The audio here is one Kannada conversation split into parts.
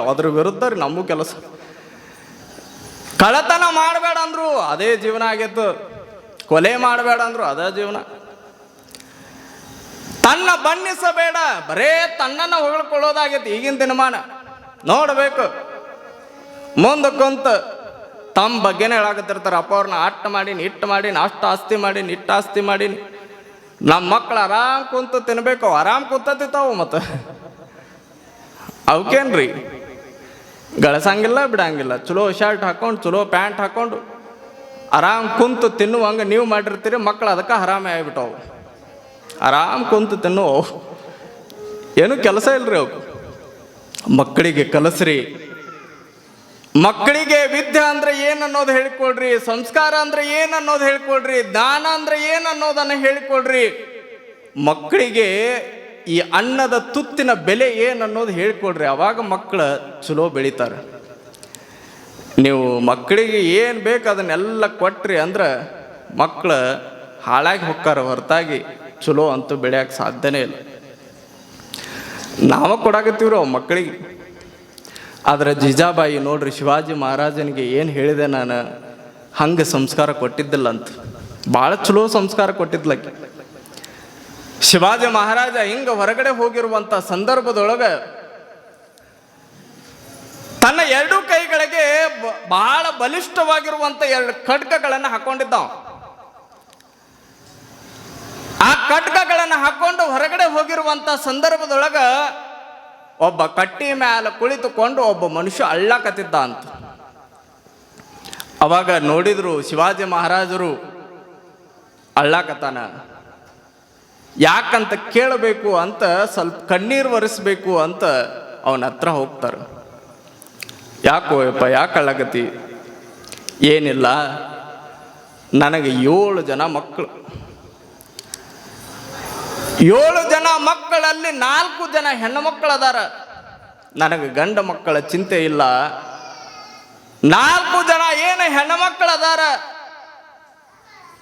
ಅದ್ರ ವಿರುದ್ಧ ರೀ ನಮ್ಮ ಕೆಲಸ. ಕಳತನ ಮಾಡಬೇಡ ಅಂದ್ರು ಅದೇ ಜೀವನ ಆಗಿತ್ತು ಕೊಲೆ ಮಾಡಬೇಡ ಅಂದ್ರು ಅದೇ ಜೀವನ. ತನ್ನ ಬಣ್ಣಿಸಬೇಡ, ಬರೇ ತನ್ನನ್ನು ಹೊಗಳ್ಕೊಳ್ಳೋದಾಗೈತಿ ಈಗಿನ ದಿನಮಾನ. ನೋಡಬೇಕು. ಮುಂದೆ ಕುಂತ ತಮ್ಮ ಬಗ್ಗೆನೇ ಹೇಳಾಕತ್ತಿರ್ತಾರೆ, ಅಪ್ಪ ಅವ್ರನ್ನ ಅಟ್ಟ ಮಾಡೀನಿ ಇಟ್ಟು ಮಾಡಿ ಅಷ್ಟು ಆಸ್ತಿ ಮಾಡೀನಿ ಇಟ್ಟು ಆಸ್ತಿ ಮಾಡೀನಿ ನಮ್ಮ ಮಕ್ಳು ಆರಾಮ್ ಕುಂತು ತಿನ್ಬೇಕು, ಆರಾಮ್ ಕುಂತ ತಿಂತಾವು ಮತ್ತು. ಅವಕ್ಕೇನ್ರಿ ಗಳಸಂಗಿಲ್ಲ, ಬಿಡಂಗಿಲ್ಲ. ಚಲೋ ಶರ್ಟ್ ಹಾಕೊಂಡು, ಚಲೋ ಪ್ಯಾಂಟ್ ಹಾಕ್ಕೊಂಡು ಆರಾಮ್ ಕುಂತು ತಿನ್ನುವಂಗೆ ನೀವು ಮಾಡಿರ್ತೀರಿ, ಮಕ್ಳು ಅದಕ್ಕೆ ಆರಾಮೇ ಆಗಿಬಿಟ್ಟವು. ಆರಾಮ್ ಕುಂತು ತಿನ್ನು ಏನು ಕೆಲಸ ಇಲ್ರಿ ಅವು ಮಕ್ಕಳಿಗೆ ಕಲಸ್ರಿ. ಮಕ್ಕಳಿಗೆ ವಿದ್ಯೆ ಅಂದ್ರೆ ಏನನ್ನೋದು ಹೇಳಿಕೊಡ್ರಿ, ಸಂಸ್ಕಾರ ಅಂದ್ರೆ ಏನು ಅನ್ನೋದು ಹೇಳಿಕೊಡ್ರಿ, ದಾನ ಅಂದ್ರೆ ಏನು ಅನ್ನೋದನ್ನ ಹೇಳಿಕೊಡ್ರಿ. ಮಕ್ಕಳಿಗೆ ಈ ಅನ್ನದ ತುತ್ತಿನ ಬೆಲೆ ಏನು ಅನ್ನೋದು ಹೇಳ್ಕೊಡ್ರಿ. ಅವಾಗ ಮಕ್ಕಳು ಚಲೋ ಬೆಳಿತಾರೆ. ನೀವು ಮಕ್ಕಳಿಗೆ ಏನು ಬೇಕು ಅದನ್ನೆಲ್ಲ ಕೊಟ್ರಿ ಅಂದ್ರೆ ಮಕ್ಕಳು ಹಾಳಾಗಿ ಹೊಕ್ಕಾರ, ಹೊರತಾಗಿ ಚಲೋ ಅಂತೂ ಬೆಳೆಯಕ್ಕೆ ಸಾಧ್ಯನೇ ಇಲ್ಲ. ನಾವು ಕೊಡಾಕತ್ತೀವ್ರಿ ಅವು ಮಕ್ಕಳಿಗೆ ಆದರೆ ಜಿಜಾಬಾಯಿ ನೋಡ್ರಿ ಶಿವಾಜಿ ಮಹಾರಾಜನಿಗೆ ಏನು ಹೇಳಿದೆ ನಾನು, ಹಂಗೆ ಸಂಸ್ಕಾರ ಕೊಟ್ಟಿದ್ದಿಲ್ಲ ಅಂತ ಭಾಳ ಚಲೋ ಸಂಸ್ಕಾರ ಕೊಟ್ಟಿದ್ಲಕ್ಕೆ ಶಿವಾಜಿ ಮಹಾರಾಜ ಹಿಂಗ ಹೊರಗಡೆ ಹೋಗಿರುವಂತ ಸಂದರ್ಭದೊಳಗೆ ತನ್ನ ಎರಡು ಕೈಗಳಿಗೆ ಬಹಳ ಬಲಿಷ್ಠವಾಗಿರುವಂತ ಎರಡು ಖಡ್ಗಗಳನ್ನು ಹಾಕೊಂಡಿದ್ದಾವ. ಆ ಖಡ್ಗಗಳನ್ನು ಹಾಕೊಂಡು ಹೊರಗಡೆ ಹೋಗಿರುವಂತ ಸಂದರ್ಭದೊಳಗ ಒಬ್ಬ ಕಟ್ಟಿ ಮ್ಯಾಲ ಕುಳಿತುಕೊಂಡು ಒಬ್ಬ ಮನುಷ್ಯ ಅಳ್ಳಕತ್ತಿದ್ದ ಅಂತ ಅವಾಗ ನೋಡಿದ್ರು ಶಿವಾಜಿ ಮಹಾರಾಜರು ಅಳ್ಳಾಕತ್ತಾನ. ಯಾಕಂತ ಕೇಳಬೇಕು ಅಂತ ಸ್ವಲ್ಪ ಕಣ್ಣೀರು ಒರೆಸ್ಬೇಕು ಅಂತ ಅವನ ಹತ್ರ ಹೋಗ್ತಾರೆ. ಯಾಕೋ ಯಪ್ಪ ಯಾಕೆ ಅಳ್ಳಾಕತಿ ಏನಿಲ್ಲ. ನನಗೆ ಏಳು ಜನ ಮಕ್ಕಳು ಏಳು ಜನ ಮಕ್ಕಳಲ್ಲಿ ನಾಲ್ಕು ಜನ ಹೆಣ್ಣು ಮಕ್ಕಳು ಅದಾರ ನನಗೆ ಗಂಡ ಮಕ್ಕಳ ಚಿಂತೆ ಇಲ್ಲ. ನಾಲ್ಕು ಜನ ಏನು ಹೆಣ್ಣು ಮಕ್ಕಳು ಅದಾರ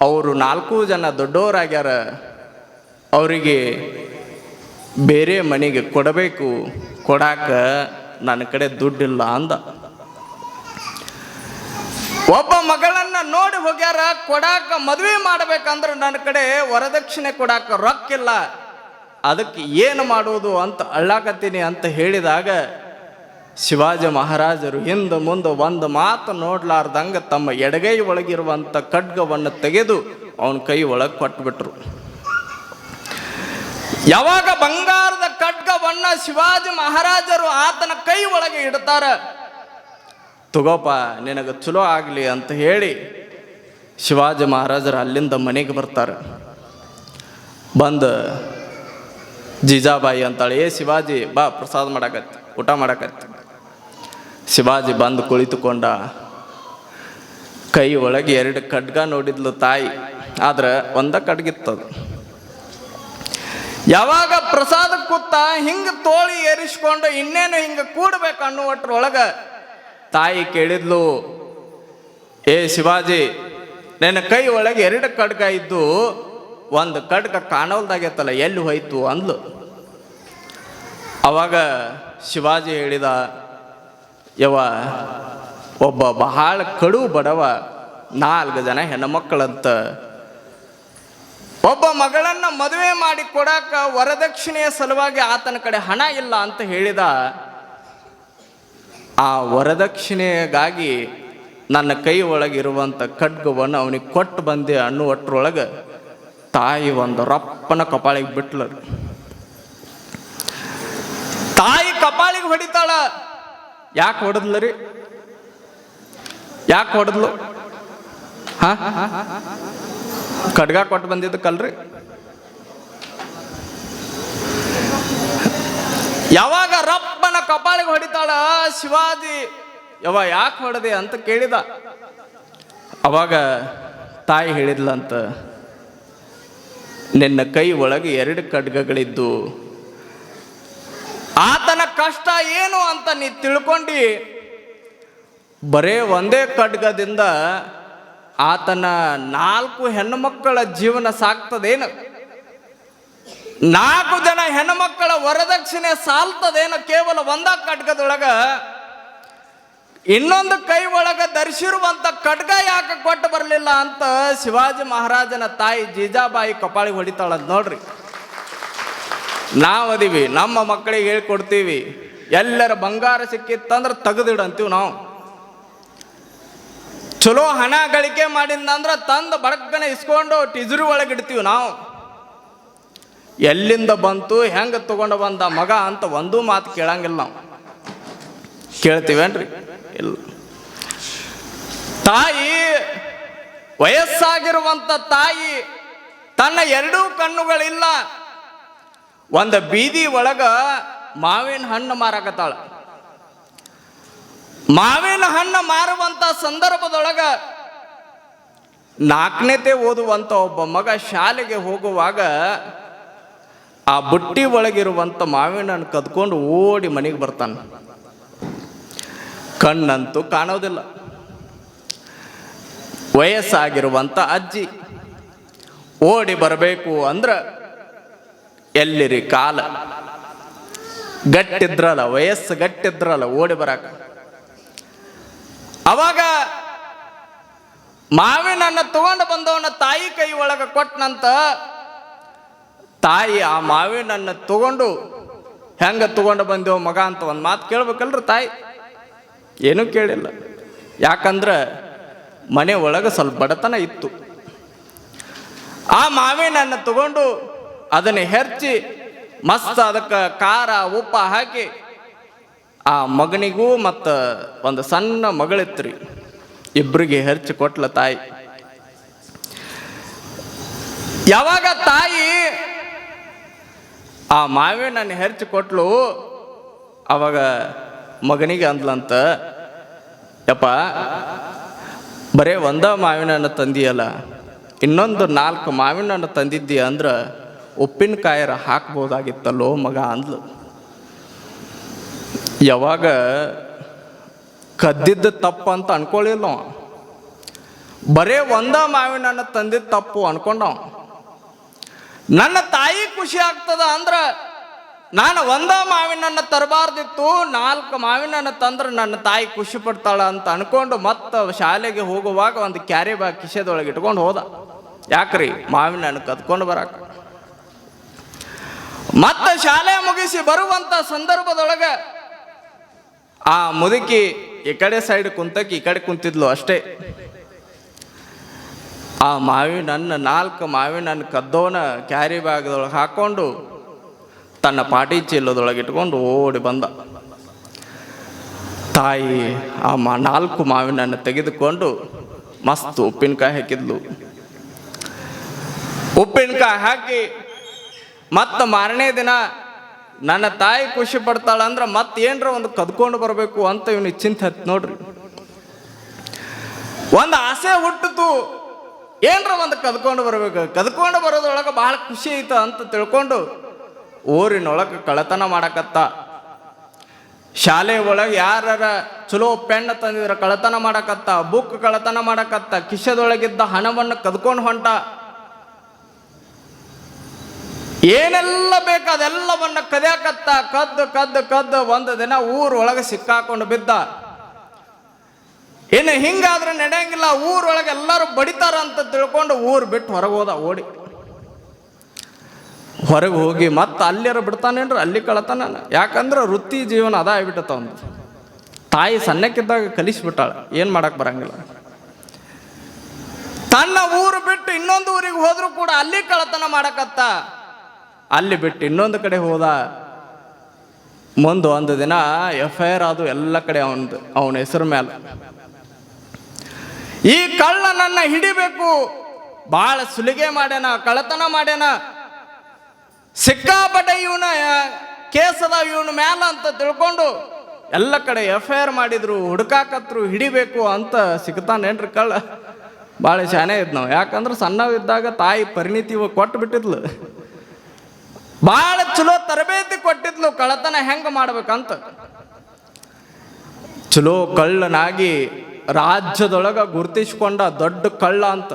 ಅವರು ನಾಲ್ಕು ಜನ ದೊಡ್ಡವರಾಗ್ಯಾರ. ಅವರಿಗೆ ಬೇರೆ ಮನೆಗೆ ಕೊಡಬೇಕು, ಕೊಡಾಕ ನನ್ನ ಕಡೆ ದುಡ್ಡಿಲ್ಲ ಅಂದ. ಒಬ್ಬ ಮಗಳನ್ನ ನೋಡಿ ಹೋಗ್ಯಾರ, ಕೊಡಾಕ ಮದುವೆ ಮಾಡ್ಬೇಕಂದ್ರೆ ನನ್ನ ಕಡೆ ವರದಕ್ಷಿಣೆ ಕೊಡಾಕ ರೊಕ್ಕಿಲ್ಲ. ಅದಕ್ಕೆ ಏನು ಮಾಡುವುದು ಅಂತ ಅಳ್ಳಾಕತ್ತೀನಿ ಅಂತ ಹೇಳಿದಾಗ ಶಿವಾಜಿ ಮಹಾರಾಜರು ಹಿಂದೆ ಮುಂದೆ ಒಂದು ಮಾತು ನೋಡ್ಲಾರ್ದಂಗೆ ತಮ್ಮ ಎಡಗೈ ಒಳಗಿರುವಂಥ ಖಡ್ಗವನ್ನು ತೆಗೆದು ಅವನ ಕೈ ಒಳಗೆ ಕೊಟ್ಬಿಟ್ರು. ಯಾವಾಗ ಬಂಗಾರದ ಖಡ್ಗವನ್ನ ಶಿವಾಜಿ ಮಹಾರಾಜರು ಆತನ ಕೈ ಒಳಗೆ ಇಡ್ತಾರ? ತಗೋಪ, ನಿನಗೆ ಚಲೋ ಆಗಲಿ ಅಂತ ಹೇಳಿ ಶಿವಾಜಿ ಮಹಾರಾಜರು ಅಲ್ಲಿಂದ ಮನೆಗೆ ಬರ್ತಾರೆ. ಬಂದು ಜೀಜಾಬಾಯಿ ಅಂತಾಳೆ, ಏ ಶಿವಾಜಿ, ಬಾ, ಪ್ರಸಾದ ಮಾಡಕತ್ತಿ, ಊಟ ಮಾಡಕತ್ತಿ. ಶಿವಾಜಿ ಬಂದು ಕುಳಿತುಕೊಂಡ. ಕೈ ಒಳಗೆ ಎರಡು ಖಡ್ಗ ನೋಡಿದ್ಲು ತಾಯಿ. ಆದ್ರೆ ಒಂದ ಖಡ್ಗಿತ್ತದು ಯಾವಾಗ ಪ್ರಸಾದ ಕೂತ ಹಿಂಗ ತೋಳಿ ಏರಿಸ್ಕೊಂಡು ಇನ್ನೇನು ಹಿಂಗ ಕೂಡ್ಬೇಕು ಅನ್ನುವಟ್ರೊಳಗ ತಾಯಿ ಕೇಳಿದ್ಲು, ಏ ಶಿವಾಜಿ, ನಿನ್ನ ಕೈ ಒಳಗೆ ಎರಡು ಖಡ್ಗ ಇದ್ದು ಒಂದು ಖಡ್ಗ ಕಾಣೋಲ್ದಾಗೈತಲ್ಲ, ಎಲ್ಲಿ ಹೋಯ್ತು? ಅಂದ್ಲು. ಅವಾಗ ಶಿವಾಜಿ ಹೇಳಿದ ಯವ ಒಬ್ಬ ಬಹಳ ಕಡು ಬಡವ, ನಾಲ್ಕು ಜನ ಹೆಣ್ಮಕ್ಕಳಂತ ಒಬ್ಬ ಮಗಳನ್ನ ಮದುವೆ ಮಾಡಿ ಕೊಡಾಕ ವರದಕ್ಷಿಣೆಯ ಸಲುವಾಗಿ ಆತನ ಕಡೆ ಹಣ ಇಲ್ಲ ಅಂತ ಹೇಳಿದ, ಆ ವರದಕ್ಷಿಣೆಗಾಗಿ ನನ್ನ ಕೈ ಒಳಗಿರುವಂಥ ಖಡ್ಗವನ್ನು ಅವನಿಗೆ ಕೊಟ್ಟು ಬಂದೆ ಅನ್ನುವಟ್ರೊಳಗೆ ತಾಯಿ ಒಂದು ರಪ್ಪನ ಕಪಾಳಿಗೆ ಬಿಟ್ಲರು. ತಾಯಿ ಕಪಾಳಿಗೆ ಹೊಡಿತಾಳ. ಯಾಕೆ ಹೊಡೆದ್ಲು ರೀ? ಯಾಕೆ ಹೊಡೆದ್ಲು? ಹಾ? ಖಡ್ಗ ಕೊಟ್ಟು ಬಂದಿದ್ದಕ್ಕಲ್ರಿ? ಯಾವಾಗ ರಪ್ಪನ ಕಪಾಳಿಗೆ ಹೊಡಿತಾಳ ಶಿವಾಜಿ? ಯವ ಯಾಕೆ ಹೊಡೆದೆ ಅಂತ ಕೇಳಿದ. ಅವಾಗ ತಾಯಿ ಹೇಳಿದ್ಲಂತ, ನಿನ್ನ ಕೈ ಒಳಗೆ ಎರಡು ಖಡ್ಗಗಳಿದ್ದು, ಆತನ ಕಷ್ಟ ಏನು ಅಂತ ನೀ ತಿಳ್ಕೊಂಡು, ಬರೇ ಒಂದೇ ಖಡ್ಗದಿಂದ ಆತನ ನಾಲ್ಕು ಹೆಣ್ಣುಮಕ್ಕಳ ಜೀವನ ಸಾಕ್ತದೇನು ನಾಲ್ಕು ಜನ ಹೆಣ್ಣುಮಕ್ಕಳ ವರದಕ್ಷಿಣೆ ಸಾಲ್ತದೇನು? ಕೇವಲ ಒಂದ ಖಡ್ಗದೊಳಗ ಇನ್ನೊಂದು ಕೈ ಒಳಗ ಧರಿಸಿರುವಂತ ಖಡ್ಗ ಯಾಕೆ ಕೊಟ್ಟು ಬರಲಿಲ್ಲ ಅಂತ ಶಿವಾಜಿ ಮಹಾರಾಜನ ತಾಯಿ ಜೀಜಾಬಾಯಿ ಕಪಾಳಿ ಹೊಡಿತಾಳ ನೋಡ್ರಿ. ಅದೀವಿ, ನಮ್ಮ ಮಕ್ಕಳಿಗೆ ಹೇಳ್ಕೊಡ್ತೀವಿ, ಎಲ್ಲರ ಬಂಗಾರ ಸಿಕ್ಕಿತ್ತಂದ್ರೆ ತೆಗೆದಿಡಂತೀವಿ ನಾವು. ಚಲೋ ಹಣ ಗಳಿಕೆ ಮಾಡಿದ್ನಂದ್ರ ತಂದು ಬಡಕ್ಕನೆ ಇಸ್ಕೊಂಡು ಟಿಜುರಿ ಒಳಗೆ ಇಡ್ತೀವಿ ನಾವು. ಎಲ್ಲಿಂದ ಬಂತು, ಹೆಂಗೆ ತಗೊಂಡು ಬಂದ ಮಗ ಅಂತ ಒಂದೂ ಮಾತು ಕೇಳಂಗಿಲ್ಲ ನಾವು. ಕೇಳ್ತೀವೇನ್ರಿ? ಇಲ್ಲ. ತಾಯಿ ವಯಸ್ಸಾಗಿರುವಂತ ತಾಯಿ ತನ್ನ ಎರಡೂ ಕಣ್ಣುಗಳಿಲ್ಲ. ಒಂದು ಬೀದಿ ಒಳಗೆ ಮಾವಿನ ಹಣ್ಣು ಮಾರಾಕತ್ತಾಳ. ಮಾವಿನ ಹಣ್ಣು ಮಾರುವಂಥ ಸಂದರ್ಭದೊಳಗ ನಾಲ್ಕನೇತೆ ಓದುವಂತ ಒಬ್ಬ ಮಗ ಶಾಲೆಗೆ ಹೋಗುವಾಗ ಆ ಬುಟ್ಟಿ ಒಳಗಿರುವಂತ ಮಾವಿನ ಹಣ್ಣು ಕದ್ಕೊಂಡು ಓಡಿ ಮನೆಗೆ ಬರ್ತಾನೆ. ಕಣ್ಣಂತೂ ಕಾಣೋದಿಲ್ಲ. ವಯಸ್ಸಾಗಿರುವಂತ ಅಜ್ಜಿ ಓಡಿ ಬರಬೇಕು ಅಂದ್ರೆ ಎಲ್ಲಿರಿ ಕಾಲ? ಗಟ್ಟಿದ್ರಲ್ಲ, ವಯಸ್ಸು ಗಟ್ಟಿದ್ರಲ್ಲ, ಓಡಿ ಬರಾಕ. ಅವಾಗ ಮಾವಿನನ್ನು ತಗೊಂಡು ಬಂದವನ ತಾಯಿ ಕೈ ಒಳಗೆ ಕೊಟ್ಟನಂತ ತಾಯಿ ಆ ಮಾವಿನನ್ನು ತಗೊಂಡು ಹೆಂಗ ತಗೊಂಡು ಬಂದೇವ ಮಗ ಅಂತ ಒಂದು ಮಾತು ಕೇಳ್ಬೇಕಲ್ರಿ ತಾಯಿ? ಏನೂ ಕೇಳಿಲ್ಲ. ಯಾಕಂದ್ರೆ ಮನೆ ಒಳಗೆ ಸ್ವಲ್ಪ ಬಡತನ ಇತ್ತು. ಆ ಮಾವಿನನ್ನು ತಗೊಂಡು ಅದನ್ನು ಹೆರ್ಚಿ ಮಸ್ತ್ ಅದಕ್ಕೆ ಖಾರ ಉಪ್ಪ ಹಾಕಿ ಆ ಮಗನಿಗೂ ಮತ್ತು ಒಂದು ಸಣ್ಣ ಮಗಳಿತ್ರಿ. ಇಬ್ಬರಿಗೆ ಹೆರ್ಚಿ ಕೊಟ್ಲ ತಾಯಿ. ಯಾವಾಗ ತಾಯಿ ಆ ಮಾವಿನನ್ನು ಹೆರ್ಚಿ ಕೊಟ್ಲು, ಅವಾಗ ಮಗನಿಗೆ ಅಂದ್ಲಂತ, ಯಪ್ಪ, ಬರೇ ಒಂದ ಮಾವಿನ ತಂದಿಯಲ್ಲ, ಇನ್ನೊಂದು ನಾಲ್ಕು ಮಾವಿನ ತಂದಿದ್ದಿ ಅಂದ್ರೆ ಉಪ್ಪಿನಕಾಯರ ಹಾಕ್ಬೋದಾಗಿತ್ತಲ್ಲೋ ಮಗ ಅಂದ್ಲು. ಯಾವಾಗ ಕದ್ದಿದ್ದು ತಪ್ಪು ಅಂತ ಅನ್ಕೊಳ್ಳಿಲ್ಲ. ಬರೇ ಒಂದ ಮಾವಿನ ತಂದಿದ್ದ ತಂದಿದ್ದು ತಪ್ಪು ಅನ್ಕೊಂಡವ ನನ್ನ ತಾಯಿ ಖುಷಿ ಆಗ್ತದ ಅಂದ್ರ ನಾನು ಒಂದ ಮಾವಿನನ್ನ ತರಬಾರ್ದಿತ್ತು, ನಾಲ್ಕು ಮಾವಿನಣ್ಣ ತಂದ್ರೆ ನನ್ನ ತಾಯಿ ಖುಷಿ ಪಡ್ತಾಳ ಅಂತ ಅನ್ಕೊಂಡು ಮತ್ತೆ ಶಾಲೆಗೆ ಹೋಗುವಾಗ ಒಂದು ಕ್ಯಾರಿ ಬ್ಯಾಗ್ ಕಿಶೆದೊಳಗೆ ಇಟ್ಕೊಂಡು ಹೋದ. ಯಾಕ್ರಿ? ಮಾವಿನ ಹಣ್ಣು ಕದ್ಕೊಂಡು ಬರಾಕ. ಮತ್ತೆ ಶಾಲೆ ಮುಗಿಸಿ ಬರುವಂತ ಸಂದರ್ಭದೊಳಗ ಆ ಮುದುಕಿ ಈ ಕಡೆ ಸೈಡ್ ಕುಂತಕ್ಕೆ ಈ ಕಡೆ ಕುಂತಿದ್ಲು ಅಷ್ಟೇ. ಆ ಮಾವಿನ ಹಣ್ಣು ನಾಲ್ಕು ಮಾವಿನ ಹಣ್ಣು ಕದ್ದೋನ ಕ್ಯಾರಿ ಬ್ಯಾಗ್ದೊಳಗೆ ಹಾಕೊಂಡು ತನ್ನ ಪಾಟಿ ಚೀಲದೊಳಗೆ ಇಟ್ಕೊಂಡು ಓಡಿ ಬಂದ. ತಾಯಿ ಆ ಮಾ, ನಾಲ್ಕು ಮಾವಿನ ಹಣ್ಣು ತೆಗೆದುಕೊಂಡು ಮಸ್ತ್ ಉಪ್ಪಿನಕಾಯಿ ಹಾಕಿದ್ಲು. ಉಪ್ಪಿನಕಾಯಿ ಹಾಕಿ ಮತ್ತು ಮಾರನೇ ದಿನ ನನ್ನ ತಾಯಿ ಖುಷಿ ಪಡ್ತಾಳ ಅಂದ್ರೆ ಏನ್ರ ಒಂದು ಕದ್ಕೊಂಡು ಬರಬೇಕು ಅಂತ ಇವನಿಗೆ ಚಿಂತೆ ಹತ್ತು ನೋಡ್ರಿ. ಒಂದು ಆಸೆ ಹುಟ್ಟಿತು, ಏನ್ರ ಒಂದು ಕದ್ಕೊಂಡು ಬರಬೇಕು? ಕದ್ಕೊಂಡು ಬರೋದ್ರೊಳಗೆ ಬಹಳ ಖುಷಿ ಐತ ಅಂತ ತಿಳ್ಕೊಂಡು ಊರಿನೊಳಗೆ ಕಳತನ ಮಾಡಕತ್ತ. ಶಾಲೆ ಒಳಗೆ ಯಾರ ಚಲೋ ಪೆಣ್ಣ ತಂದಿದ್ರ ಕಳತನ ಮಾಡಕತ್ತ, ಬುಕ್ ಕಳತನ ಮಾಡಕತ್ತ, ಕಿಶದೊಳಗಿದ್ದ ಹಣವನ್ನು ಕದ್ಕೊಂಡು ಹೊಂಟ. ಏನೆಲ್ಲ ಬೇಕು ಅದೆಲ್ಲವನ್ನು ಕದ್ಯಾಕತ್ತ, ಕದ್ದು ಕದ್ದು ಕದ್ದು, ಒಂದು ದಿನ ಊರೊಳಗೆ ಸಿಕ್ಕಾಕೊಂಡು ಬಿದ್ದ. ಇನ್ನು ಹಿಂಗಾದ್ರೆ ನಡೆಯಂಗಿಲ್ಲ, ಊರೊಳಗೆ ಎಲ್ಲರೂ ಬಡಿತಾರ ಅಂತ ತಿಳ್ಕೊಂಡು ಊರು ಬಿಟ್ಟು ಹೊರಗೆ ಹೋದ ಓಡಿ. ಹೊರಗೆ ಹೋಗಿ ಮತ್ತೆ ಅಲ್ಲಿರ ಬಿಡ್ತಾನೇನ್ರಿ, ಅಲ್ಲಿ ಕಳತಾನ ಯಾಕಂದ್ರೆ ವೃತ್ತಿ ಜೀವನ ಅದ ಆಗ್ಬಿಟ್ಟತ ಒಂದು ತಾಯಿ ಸಣ್ಣಕ್ಕಿದ್ದಾಗ ಕಲಿಸ್ಬಿಟ್ಟಾಳ, ಏನು ಮಾಡಕ್ಕೆ ಬರಂಗಿಲ್ಲ. ತನ್ನ ಊರು ಬಿಟ್ಟು ಇನ್ನೊಂದು ಊರಿಗೆ ಹೋದರೂ ಕೂಡ ಅಲ್ಲಿ ಕಳತನ ಮಾಡಕತ್ತ. ಅಲ್ಲಿ ಬಿಟ್ಟು ಇನ್ನೊಂದು ಕಡೆ ಹೋದ ಮುಂದೆ ಒಂದು ದಿನ ಎಫ್ ಐ ಆರ್ ಅದು ಎಲ್ಲ ಕಡೆ ಅವನದು, ಅವನ ಹೆಸರು ಮೇಲೆ ಈ ಕಳ್ಳ ನನ್ನ ಹಿಡಿಬೇಕು. ಭಾಳ ಸುಲಿಗೆ ಮಾಡ್ಯಾನ ಕಳತನ ಮಾಡ್ಯಾನ. ಸಿಕ್ಕಾಪಟ್ಟೆ ಇವನ ಕೇಸದ ಇವನ ಮ್ಯಾಲ ಅಂತ ತಿಳ್ಕೊಂಡು ಎಲ್ಲ ಕಡೆ ಎಫ್ ಐ ಆರ್ ಮಾಡಿದ್ರು, ಹುಡುಕಾಕತ್ರು, ಹಿಡಿಬೇಕು ಅಂತ ಸಿಗ್ತಾನೇನ್ರಿ ಕಳ್ಳ. ಭಾಳ ಶಾನೆ ಇದ್ ನಾವು ಯಾಕಂದ್ರೆ ಸಣ್ಣವಿದ್ದಾಗ ತಾಯಿ ಪರಿಣಿತಿ ಕೊಟ್ಟು ಬಿಟ್ಟಿದ್ಲು ಭಾಳ ಚಲೋ ತರಬೇತಿ ಕೊಟ್ಟಿದ್ಲು, ಕಳ್ಳತನ ಹೆಂಗೆ ಮಾಡ್ಬೇಕಂತ. ಚಲೋ ಕಳ್ಳನಾಗಿ ರಾಜ್ಯದೊಳಗೆ ಗುರುತಿಸಿಕೊಂಡ ದೊಡ್ಡ ಕಳ್ಳ ಅಂತ.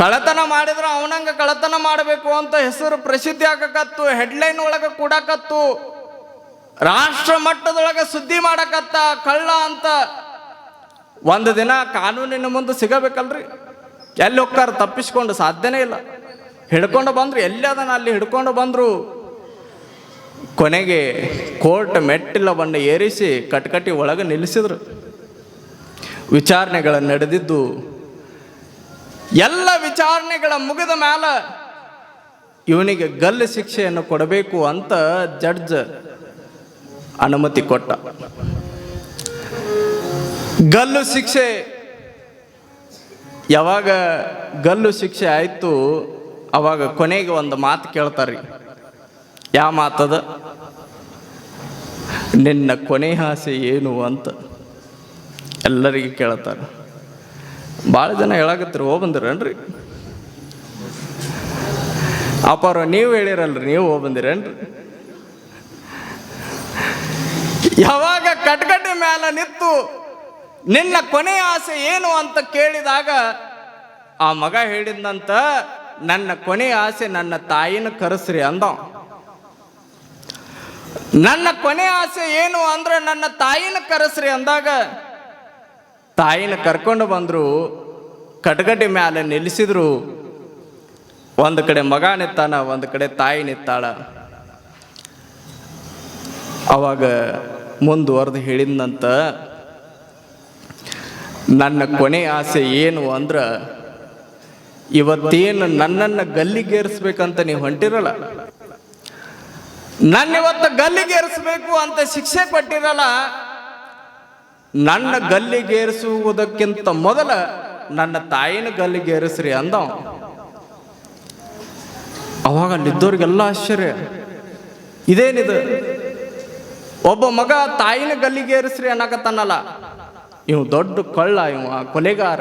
ಕಳತನ ಮಾಡಿದ್ರೆ ಅವನಂಗ ಕಳತನ ಮಾಡಬೇಕು ಅಂತ ಹೆಸರು ಪ್ರಸಿದ್ಧಿ ಆಗಕತ್ತು ಹೆಡ್ಲೈನ್ ಒಳಗೆ ಕೂಡಕತ್ತು, ರಾಷ್ಟ್ರ ಮಟ್ಟದೊಳಗೆ ಸುದ್ದಿ ಮಾಡಕತ್ತ ಕಳ್ಳ ಅಂತ. ಒಂದು ದಿನ ಕಾನೂನಿನ ಮುಂದೆ ಸಿಗಬೇಕಲ್ರಿ? ಎಲ್ಲಿ ಹೋಗ್ತಾರ? ತಪ್ಪಿಸ್ಕೊಂಡು ಸಾಧ್ಯನೇ ಇಲ್ಲ. ಹಿಡ್ಕೊಂಡು ಬಂದರು, ಎಲ್ಲದನ್ನ ಅಲ್ಲಿ ಹಿಡ್ಕೊಂಡು ಬಂದರು. ಕೊನೆಗೆ ಕೋರ್ಟ್ ಮೆಟ್ಟಿಲವನ್ನು ಏರಿಸಿ ಕಟ್ಕಟ್ಟಿ ಒಳಗೆ ನಿಲ್ಲಿಸಿದ್ರು. ವಿಚಾರಣೆಗಳು ನಡೆದಿದ್ದು, ಎಲ್ಲ ವಿಚಾರಣೆಗಳ ಮುಗಿದ ಮ್ಯಾಲ ಇವನಿಗೆ ಗಲ್ಲು ಶಿಕ್ಷೆಯನ್ನು ಕೊಡಬೇಕು ಅಂತ ಜಡ್ಜ್ ಅನುಮತಿ ಕೊಟ್ಟ. ಗಲ್ಲು ಶಿಕ್ಷೆ, ಯಾವಾಗ ಗಲ್ಲು ಶಿಕ್ಷೆ ಆಯಿತು ಅವಾಗ ಕೊನೆಗೆ ಒಂದು ಮಾತು ಕೇಳ್ತಾರ್ರಿ. ಯಾವ ಮಾತದ? ನಿನ್ನ ಕೊನೆ ಆಸೆ ಏನು ಅಂತ ಎಲ್ಲರಿಗೆ ಕೇಳ್ತಾರೆ. ಭಾಳ ಜನ ಹೇಳಕತ್ತೀರಿ ಹೋಗ್ ಬಂದಿರೇನ್ರಿ ಅಪಾರ ನೀವು ಹೇಳಿರಲ್ರಿ, ನೀವು ಹೋಗಿ ಬಂದಿರೇನ್ರಿ ಯಾವಾಗ ಕಟ್ಕಟ್ಟಿ ಮ್ಯಾಲ ನಿಂತು ನಿನ್ನ ಕೊನೆ ಆಸೆ ಏನು ಅಂತ ಕೇಳಿದಾಗ ಆ ಮಗ ಹೇಳಿದ್ನಂತ ನನ್ನ ಕೊನೆ ಆಸೆ ನನ್ನ ತಾಯಿನ ಕರೆಸ್ರಿ ಅಂದ ನನ್ನ ಕೊನೆ ಆಸೆ ಏನು ಅಂದ್ರೆ ನನ್ನ ತಾಯಿನ ಕರೆಸ್ರಿ ಅಂದಾಗ ತಾಯಿನ ಕರ್ಕೊಂಡು ಬಂದ್ರು, ಕಟ್ಗಡ್ಡೆ ಮ್ಯಾಲೆ ನಿಲ್ಲಿಸಿದ್ರು. ಒಂದು ಕಡೆ ಮಗ ನಿತ್ತಾನ ಒಂದು ಕಡೆ ತಾಯಿ ನಿತ್ತಾಳ ಅವಾಗ ಮುಂದುವರೆದು ಹೇಳಿದ್ನಂತ ನನ್ನ ಕೊನೆ ಆಸೆ ಏನು ಅಂದ್ರ ಇವತ್ತೇನು ನನ್ನನ್ನು ಗಲ್ಲಿಗೇರಿಸ್ಬೇಕಂತ ನೀವು ಹೊಂಟಿರಲ್ಲ? ನನ್ನ ಇವತ್ತು ಗಲ್ಲಿಗೇರಿಸ್ಬೇಕು ಅಂತ ಶಿಕ್ಷೆ ಕೊಟ್ಟಿರಲ್ಲ ನನ್ನ ಗಲ್ಲಿಗೇರಿಸುವುದಕ್ಕಿಂತ ಮೊದಲ ನನ್ನ ತಾಯಿನ ಗಲ್ಲಿಗೇರಿಸ್ರಿ ಅಂದ ಅವಾಗ ಅಲ್ಲಿದ್ದವ್ರಿಗೆಲ್ಲ ಆಶ್ಚರ್ಯ. ಇದೇನಿದು? ಒಬ್ಬ ಮಗ ತಾಯಿನ ಗಲ್ಲಿಗೇರಿಸ್ರಿ ಅನ್ನಕತ್ತಾನಲ್ಲ. ಇವ್ ದೊಡ್ಡ ಕಳ್ಳ ಇವ, ಕೊಲೆಗಾರ.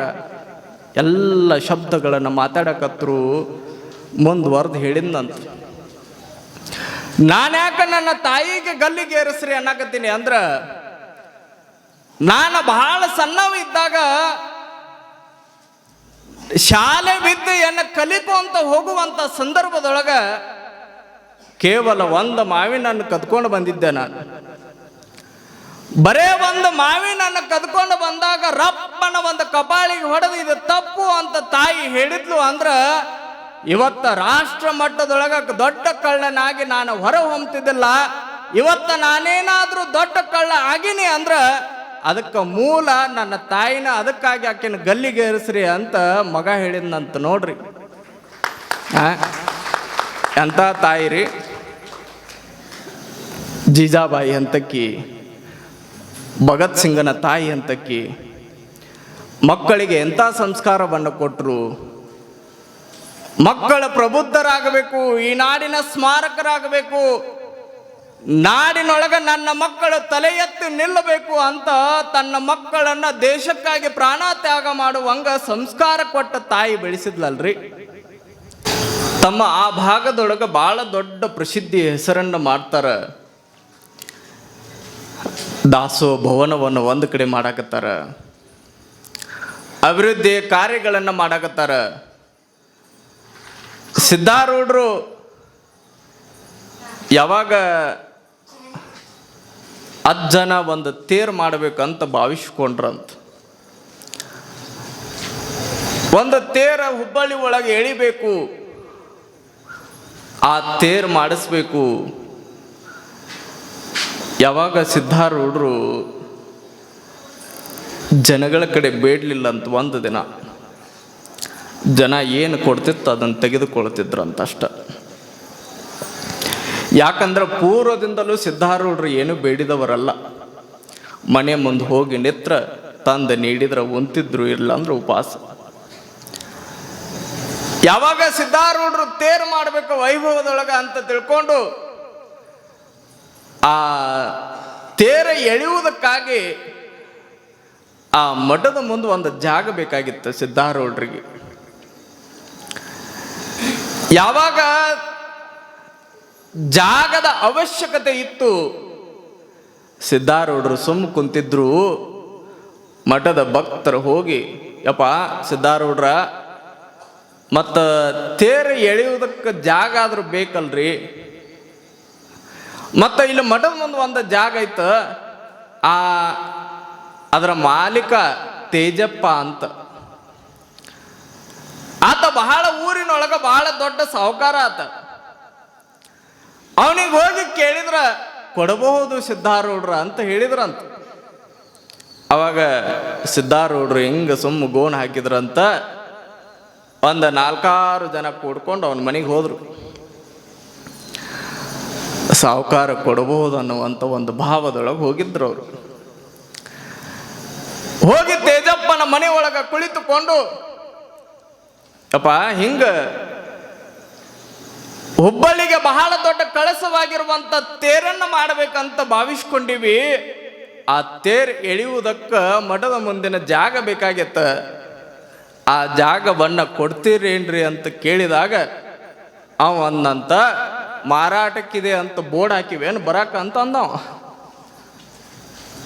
ಎಲ್ಲ ಶಬ್ದಗಳನ್ನು ಮಾತಾಡಕತ್ರು ಮುಂದುವರೆದು ಹೇಳಿದ್ನಂತ. ನಾನ್ಯಾಕೆ ನನ್ನ ತಾಯಿಗೆ ಗಲ್ಲಿಗೆ ಏರಿಸ್ರಿ ಅನ್ನಕತ್ತೀನಿ ಅಂದ್ರ, ನಾನು ಬಹಳ ಸಣ್ಣವ ಇದ್ದಾಗ ಶಾಲೆ ವಿದ್ಯೆಯನ್ನು ಅಂತ ಹೋಗುವಂತ ಸಂದರ್ಭದೊಳಗೆ ಕೇವಲ ಒಂದು ಮಾವಿನನ್ನು ಕದ್ಕೊಂಡು ಬಂದಿದ್ದೆ ನಾನು. ಬರೇ ಒಂದು ಮಾವಿನನ್ನು ಕದ್ಕೊಂಡು ಬಂದಾಗ ರಪ್ಪನ ಒಂದು ಕಪಾಳಿಗೆ ಹೊಡೆದು ಇದು ತಪ್ಪು ಅಂತ ತಾಯಿ ಹೇಳಿದ್ಲು ಅಂದ್ರ ಇವತ್ತ ರಾಷ್ಟ್ರ ಮಟ್ಟದೊಳಗ ದೊಡ್ಡ ಕಳ್ಳನಾಗಿ ನಾನು ಹೊರ ಹೊಮ್ತಿದ್ದಿಲ್ಲ. ಇವತ್ತ ನಾನೇನಾದ್ರೂ ದೊಡ್ಡ ಕಳ್ಳ ಆಗಿನಿ ಅಂದ್ರ ಅದಕ್ಕೆ ಮೂಲ ನನ್ನ ತಾಯಿನ ಅದಕ್ಕಾಗಿ ಆಕಿನ ಗಲ್ಲಿಗೆ ಏರಿಸ್ರಿ ಅಂತ ಮಗ ಹೇಳಿದ್ನಂತ ನೋಡ್ರಿ. ಎಂತ ತಾಯಿ ರೀ ಜೀಜಾಬಾಯಿ ಅಂತಕ್ಕಿ ಭಗತ್ ಸಿಂಗನ ತಾಯಿ ಅಂತಕ್ಕಿ ಮಕ್ಕಳಿಗೆ ಎಂಥ ಸಂಸ್ಕಾರವನ್ನು ಕೊಟ್ಟರು ಮಕ್ಕಳ ಪ್ರಬುದ್ಧರಾಗಬೇಕು, ಈ ನಾಡಿನ ಸ್ಮಾರಕರಾಗಬೇಕು, ನಾಡಿನೊಳಗೆ ನನ್ನ ಮಕ್ಕಳು ತಲೆ ಎತ್ತಿ ನಿಲ್ಲಬೇಕು ಅಂತ ತನ್ನ ಮಕ್ಕಳನ್ನ ದೇಶಕ್ಕಾಗಿ ಪ್ರಾಣ ತ್ಯಾಗ ಮಾಡುವಂಗ ಸಂಸ್ಕಾರ ಕೊಟ್ಟ ತಾಯಿ ಬೆಳೆಸಿದ್ಲಲ್ರಿ. ತಮ್ಮ ಆ ಭಾಗದೊಳಗೆ ಬಹಳ ದೊಡ್ಡ ಪ್ರಸಿದ್ಧಿ ಹೆಸರನ್ನು ಮಾಡ್ತಾರ. ದಾಸೋ ಭವನವನ್ನು ಒಂದು ಕಡೆ ಮಾಡಾಕತ್ತಾರ. ಅಭಿವೃದ್ಧಿ ಕಾರ್ಯಗಳನ್ನು ಮಾಡಾಕತ್ತಾರ. ಸಿದ್ಧಾರೂಢರು ಯಾವಾಗ ಅಜ್ಜನ ಒಂದು ತೇರು ಮಾಡಬೇಕಂತ ಭಾವಿಸ್ಕೊಂಡ್ರಂತ. ಒಂದು ತೇರ ಹುಬ್ಬಳ್ಳಿ ಒಳಗೆ ಎಳಿಬೇಕು. ಆ ತೇರು ಮಾಡಿಸ್ಬೇಕು. ಯಾವಾಗ ಸಿದ್ಧಾರೂಢರು ಜನಗಳ ಕಡೆ ಬೇಡಲಿಲ್ಲ ಅಂತ ಒಂದು ದಿನ, ಜನ ಏನು ಕೊಡ್ತಿತ್ತು ಅದನ್ನು ತೆಗೆದುಕೊಳ್ತಿದ್ರು ಅಷ್ಟ. ಯಾಕಂದ್ರೆ ಪೂರ್ವದಿಂದಲೂ ಸಿದ್ಧಾರೂಢರು ಏನು ಬೇಡಿದವರಲ್ಲ. ಮನೆ ಮುಂದೆ ಹೋಗಿ ನಿತ್ರ ತಂದು ನೀಡಿದ್ರೆ ಉಂತಿದ್ರು ಇಲ್ಲ ಅಂದ್ರೆ ಉಪವಾಸ ಯಾವಾಗ ಸಿದ್ಧಾರೂಢರು ತೇರು ಮಾಡಬೇಕು ವೈಭವದೊಳಗ ಅಂತ ತಿಳ್ಕೊಂಡು ಆ ತೇರ ಎಳೆಯುವುದಕ್ಕಾಗಿ ಆ ಮಠದ ಮುಂದೆ ಒಂದು ಜಾಗ ಬೇಕಾಗಿತ್ತು ಸಿದ್ಧಾರೂಢರಿಗೆ ಯಾವಾಗ ಜಾಗದ ಅವಶ್ಯಕತೆ ಇತ್ತು ಸಿದ್ಧಾರೂಢರು ಸುಮ್ಮ ಕುಂತಿದ್ರು, ಮಠದ ಭಕ್ತರು ಹೋಗಿ, ಯಪ್ಪ ಸಿದ್ಧಾರೂಢರ ಮತ್ತು ತೇರು ಎಳೆಯುವುದಕ್ಕೆ ಜಾಗ ಆದರೂ ಬೇಕಲ್ರಿ? ಮತ್ತು ಇಲ್ಲಿ ಮಠದ ಮುಂದೆ ಒಂದು ಜಾಗ ಐತ. ಆ, ಅದರ ಮಾಲೀಕ ತೇಜಪ್ಪ ಅಂತ. ಆತ ಬಹಳ ಊರಿನೊಳಗೆ ಬಹಳ ದೊಡ್ಡ ಸಾಹುಕಾರ ಆತ. ಅವನಿಗೆ ಹೋಗಿ ಕೇಳಿದ್ರ, ಕೊಡಬಹುದು ಸಿದ್ಧಾರೂಢ್ರ ಅಂತ ಹೇಳಿದ್ರಂತ. ಅವಾಗ ಸಿದ್ಧಾರೂಢ್ರು ಹಿಂಗ ಸುಮ್ಮ ಗೋನ್ ಹಾಕಿದ್ರಂತ. ಒಂದು ನಾಲ್ಕಾರು ಜನ ಕೂಡ್ಕೊಂಡು ಅವನ ಮನೆಗೆ ಹೋದ್ರು. ಸಾಹುಕಾರ ಕೊಡಬಹುದು ಅನ್ನುವಂಥ ಒಂದು ಭಾವದೊಳಗೆ ಹೋಗಿದ್ರು ಅವರು. ಹೋಗಿ ತೇಜಪ್ಪನ ಒಳಗ ಕುಳಿತುಕೊಂಡು, ಅಪ್ಪ, ಹಿಂಗ ಹುಬ್ಬಳ್ಳಿಗೆ ಬಹಳ ದೊಡ್ಡ ಕಳಸವಾಗಿರುವಂತ ತೇರನ್ನು ಮಾಡಬೇಕಂತ ಭಾವಿಸ್ಕೊಂಡಿವಿ. ಆ ತೇರ್ ಎಳೆಯುವುದಕ್ಕೆ ಮಠದ ಮುಂದಿನ ಜಾಗ ಬೇಕಾಗಿತ್ತ. ಆ ಜಾಗವನ್ನು ಕೊಡ್ತೀರೇನ್ರಿ ಅಂತ ಕೇಳಿದಾಗ ಅವ ಅಂದಂತ ಮಾರಾಟಕ್ಕಿದೆ ಅಂತ ಬೋರ್ಡ್ ಹಾಕಿವೇನು ಬರಾಕ ಅಂತ ಅಂದವ.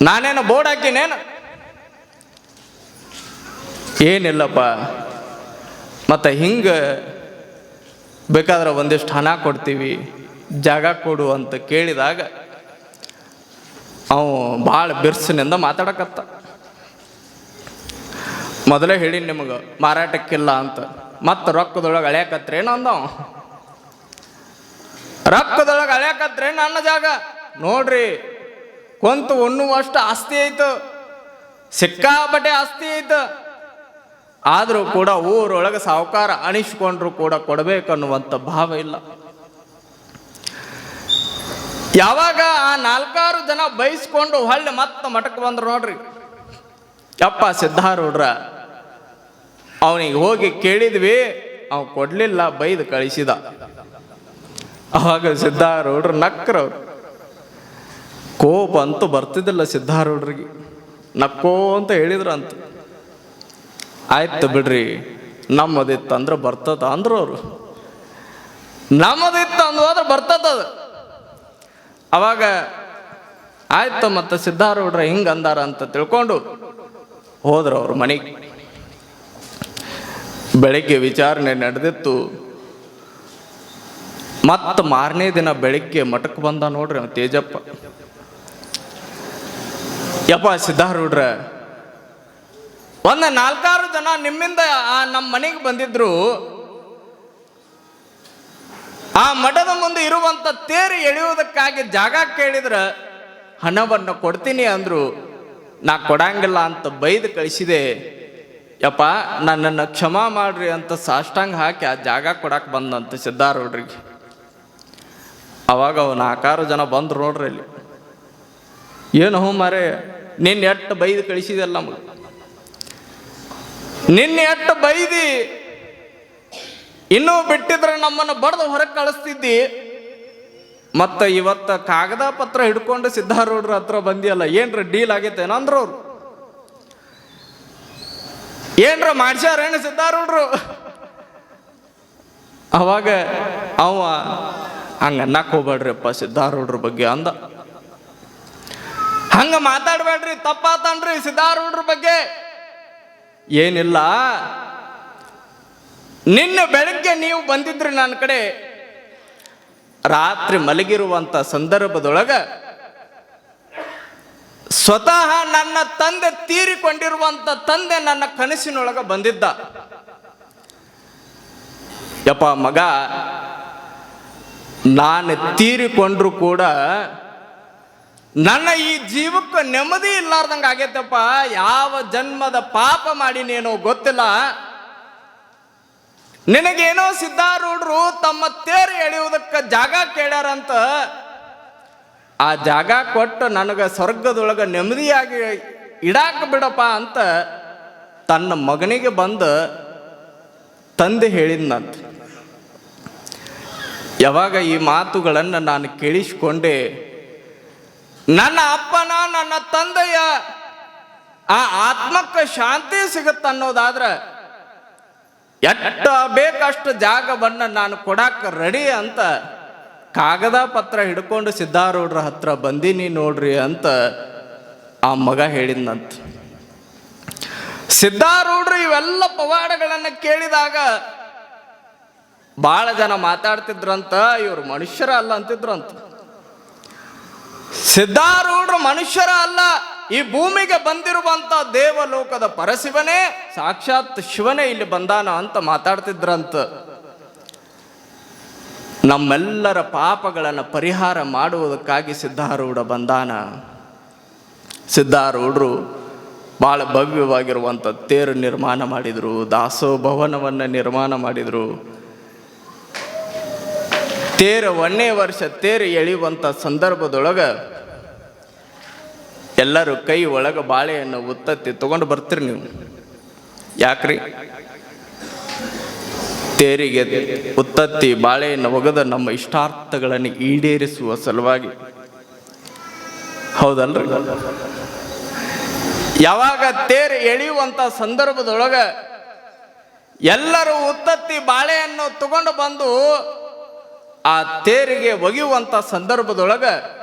ನಾನೇನು ಬೋರ್ಡ್ ಹಾಕಿನೇನು? ಏನಿಲ್ಲಪ್ಪ. ಮತ್ತು ಹಿಂಗೆ ಬೇಕಾದ್ರೆ ಒಂದಿಷ್ಟು ಹಣ ಕೊಡ್ತೀವಿ, ಜಾಗ ಕೊಡು ಅಂತ ಕೇಳಿದಾಗ ಅವು ಭಾಳ ಬಿರ್ಸಿನಿಂದ ಮಾತಾಡಕತ್ತ. ಮೊದಲೇ ಹೇಳಿ ನಿಮಗೆ, ಮಾರಾಟಕ್ಕಿಲ್ಲ ಅಂತ. ಮತ್ತೆ ರೊಕ್ಕದೊಳಗೆ ಅಳ್ಯಾಕತ್ರೇನು ಅಂದವ. ರೊಕ್ಕದೊಳಗೆ ಅಳ್ಯಾಕತ್ರೆ ನನ್ನ ಜಾಗ. ನೋಡ್ರಿ, ಕೊಂತು ಉಣ್ಣುವಷ್ಟು ಆಸ್ತಿ ಐತು. ಸಿಕ್ಕಾಪಟ್ಟೆ ಆಸ್ತಿ ಐತು. ಆದರೂ ಕೂಡ ಊರೊಳಗೆ ಸಾಹುಕಾರ ಅಣಿಸ್ಕೊಂಡ್ರು ಕೂಡ ಕೊಡಬೇಕನ್ನುವಂಥ ಭಾವ ಇಲ್ಲ. ಯಾವಾಗ ಆ ನಾಲ್ಕಾರು ಜನ ಬಯಸ್ಕೊಂಡು ಹೊಳ್ಳಿ ಮತ್ತೆ ಮಠಕ್ಕೆ ಬಂದ್ರು ನೋಡ್ರಿ. ಯಪ್ಪ ಸಿದ್ಧಾರೂಢ್ರ ಅವನಿಗೆ ಹೋಗಿ ಕೇಳಿದ್ವಿ, ಅವ ಕೊಡ್ಲಿಲ್ಲ, ಬೈದು ಕಳಿಸಿದ. ಅವಾಗ ಸಿದ್ಧಾರೂಢ್ರು ನಕ್ರವ್ರು. ಕೋಪ ಅಂತೂ ಬರ್ತಿದ್ದಿಲ್ಲ ಸಿದ್ಧಾರೂಢರಿಗೆ. ನಕ್ಕೋ ಅಂತ ಹೇಳಿದ್ರು ಅಂತ ಆಯ್ತು ಬಿಡ್ರಿ ನಮ್ಮದಿತ್ತು ಅಂದ್ರೆ ಬರ್ತದ ಅಂದ್ರು ಅವರು. ನಮ್ಮದಿತ್ತು ಅಂದ್ರೆ ಬರ್ತದ ಅವಾಗ ಆಯ್ತು ಮತ್ತೆ ಸಿದ್ಧಾರೂಢ್ರ ಹಿಂಗೆ ಅಂದಾರ ಅಂತ ತಿಳ್ಕೊಂಡು ಹೋದ್ರು ಅವ್ರ ಮನೆಗೆ. ಬೆಳಿಗ್ಗೆ ವಿಚಾರಣೆ ನಡೆದಿತ್ತು. ಮತ್ತೆ ಮಾರನೇ ದಿನ ಬೆಳಿಗ್ಗೆ ಮಠಕ್ಕೆ ಬಂದ ನೋಡ್ರಿ ತೇಜಪ್ಪ. ಯಪ್ಪ ಸಿದ್ಧಾರೂಢ್ರ ಒಂದು ನಾಲ್ಕಾರು ಜನ ನಿಮ್ಮಿಂದ ನಮ್ಮ ಮನೆಗೆ ಬಂದಿದ್ರು. ಆ ಮಠದ ಮುಂದೆ ಇರುವಂತ ತೇರು ಎಳೆಯುವುದಕ್ಕಾಗಿ ಜಾಗ ಕೇಳಿದ್ರ, ಹಣವನ್ನು ಕೊಡ್ತೀನಿ ಅಂದ್ರು. ನಾ ಕೊಡಂಗಿಲ್ಲ ಅಂತ ಬೈದು ಕಳಿಸಿದೆ. ಯಪ್ಪ ನನ್ನನ್ನು ಕ್ಷಮಾ ಮಾಡ್ರಿ ಅಂತ ಸಾಷ್ಟಾಂಗ ಹಾಕಿ ಆ ಜಾಗ ಕೊಡಕ್ಕೆ ಬಂದಂತ ಸಿದ್ಧಾರೂಢ್ರಿಗೆ ಅವಾಗ ಅವ ನಾಲ್ಕಾರು ಜನ ಬಂದ್ರು ನೋಡ್ರಿ ಅಲ್ಲಿ ಏನು ಹ್ಞೂ ಮಾರೇ, ನಿನ್ನೆ ಎಟ್ಟು ಬೈದು ಕಳಿಸಿದೆಲ್ಲ ನಮಗೆ. ನಿನ್ನೆ ಎಟ್ಟು ಬೈದಿ, ಇನ್ನೂ ಬಿಟ್ಟಿದ್ರೆ ನಮ್ಮನ್ನು ಬಡ್ದು ಹೊರಗೆ ಕಳಿಸ್ತಿದ್ದಿ. ಮತ್ತು ಇವತ್ತ ಕಾಗದ ಪತ್ರ ಹಿಡ್ಕೊಂಡು ಸಿದ್ಧಾರೂಢ್ರ ಹತ್ರ ಬಂದಿಯಲ್ಲ, ಏನ್ರ ಡೀಲ್ ಆಗೈತೆ ಏನಂದ್ರು ಅವ್ರು. ಏನ್ರ ಮಾಡ್ಸ್ಯಾರೇನು ಸಿದ್ಧಾರೂಢ್ರು? ಅವಾಗ ಅವ ಹಂಗ ಅನ್ನಕ್ಕೆ ಹೋಗ್ಬೇಡ್ರಿಪ್ಪ ಸಿದ್ಧಾರೂಢ್ರ ಬಗ್ಗೆ ಅಂದ. ಹಂಗ ಮಾತಾಡಬೇಡ್ರಿ, ತಪ್ಪಾತನ್ರಿ ಸಿದ್ಧಾರೂಢ್ರ ಬಗ್ಗೆ. ಏನಿಲ್ಲ. ನಿನ್ನ ಬೆಳಗ್ಗೆ ನೀವು ಬಂದಿದ್ರಿ ನನ್ನ ಕಡೆ. ರಾತ್ರಿ ಮಲಗಿರುವಂಥ ಸಂದರ್ಭದೊಳಗ ಸ್ವತಃ ನನ್ನ ತಂದೆ ತೀರಿಕೊಂಡಿರುವಂತ ತಂದೆ ನನ್ನ ಕನಸಿನೊಳಗ ಬಂದಿದ್ದ. ಯಪ್ಪ ಮಗ ನಾನು ತೀರಿಕೊಂಡ್ರು ಕೂಡ ನನ್ನ ಈ ಜೀವಕ್ಕೆ ನೆಮ್ಮದಿ ಇಲ್ಲಾರ್ದಂಗೆ ಆಗೈತಪ್ಪ. ಯಾವ ಜನ್ಮದ ಪಾಪ ಮಾಡಿನೇನೋ ಗೊತ್ತಿಲ್ಲ. ನಿನಗೇನೋ ಸಿದ್ಧಾರೂಢರು ತಮ್ಮ ತೇರು ಎಳೆಯುವುದಕ್ಕೆ ಜಾಗ ಕೇಳ್ಯಾರಂತ. ಆ ಜಾಗ ಕೊಟ್ಟು ನನಗೆ ಸ್ವರ್ಗದೊಳಗೆ ನೆಮ್ಮದಿಯಾಗಿ ಇಡಾಕ ಬಿಡಪ್ಪ ಅಂತ ತನ್ನ ಮಗನಿಗೆ ಬಂದು ತಂದೆ ಹೇಳಿದ್ನಂತ. ಯಾವಾಗ ಈ ಮಾತುಗಳನ್ನು ನಾನು ಕೇಳಿಸಿಕೊಂಡೆ, ನನ್ನ ಅಪ್ಪನ, ನನ್ನ ತಂದೆಯ ಆ ಆತ್ಮಕ್ಕೆ ಶಾಂತಿ ಸಿಗುತ್ತನ್ನೋದಾದ್ರೆ ಎಷ್ಟು ಬೇಕಷ್ಟು ಜಾಗವನ್ನು ನಾನು ಕೊಡಕ್ಕೆ ರೆಡಿ ಅಂತ ಕಾಗದ ಪತ್ರ ಹಿಡ್ಕೊಂಡು ಸಿದ್ಧಾರೂಢರ ಹತ್ರ ಬಂದೀನಿ ನೋಡ್ರಿ ಅಂತ ಆ ಮಗ ಹೇಳಿದ್ನಂತ. ಸಿದ್ಧಾರೂಢರು ಇವೆಲ್ಲ ಪವಾಡಗಳನ್ನು ಕೇಳಿದಾಗ ಭಾಳ ಜನ ಮಾತಾಡ್ತಿದ್ರಂತ, ಇವರು ಮನುಷ್ಯರ ಅಲ್ಲ ಅಂತಿದ್ರಂತ. ಸಿದ್ಧಾರೂಢರು ಮನುಷ್ಯರ ಅಲ್ಲ, ಈ ಭೂಮಿಗೆ ಬಂದಿರುವಂತ ದೇವಲೋಕದ ಪರಶಿವನೇ, ಸಾಕ್ಷಾತ್ ಶಿವನೇ ಇಲ್ಲಿ ಬಂದಾನ ಅಂತ ಮಾತಾಡ್ತಿದ್ರಂತ. ನಮ್ಮೆಲ್ಲರ ಪಾಪಗಳನ್ನು ಪರಿಹಾರ ಮಾಡುವುದಕ್ಕಾಗಿ ಸಿದ್ಧಾರೂಢ ಬಂದಾನ. ಸಿದ್ಧಾರೂಢರು ಭಾಳ ಭವ್ಯವಾಗಿರುವಂಥ ತೇರು ನಿರ್ಮಾಣ ಮಾಡಿದರು ದಾಸೋ ಭವನವನ್ನು ನಿರ್ಮಾಣ ಮಾಡಿದರು. ತೇರು ಒಂದನೇ ವರ್ಷ ತೇರು ಎಳೆಯುವಂಥ ಸಂದರ್ಭದೊಳಗೆ ಎಲ್ಲರೂ ಕೈ ಒಳಗೆ ಬಾಳೆಯನ್ನು ಉತ್ತತ್ತಿ ತಗೊಂಡು ಬರ್ತೀರಿ ನೀವು. ಯಾಕ್ರಿ? ತೇರಿಗೆ ಉತ್ತತ್ತಿ ಬಾಳೆಯನ್ನು ಒಗೆದ ನಮ್ಮ ಇಷ್ಟಾರ್ಥಗಳನ್ನು ಈಡೇರಿಸುವ ಸಲುವಾಗಿ. ಹೌದಲ್ರಿ? ಯಾವಾಗ ತೇರು ಎಳೆಯುವಂಥ ಸಂದರ್ಭದೊಳಗೆ ಎಲ್ಲರೂ ಉತ್ತತ್ತಿ ಬಾಳೆಯನ್ನು ತಗೊಂಡು ಬಂದು ಆ ತೇರಿಗೆ ಒಗೆಯುವಂಥ ಸಂದರ್ಭದೊಳಗೆ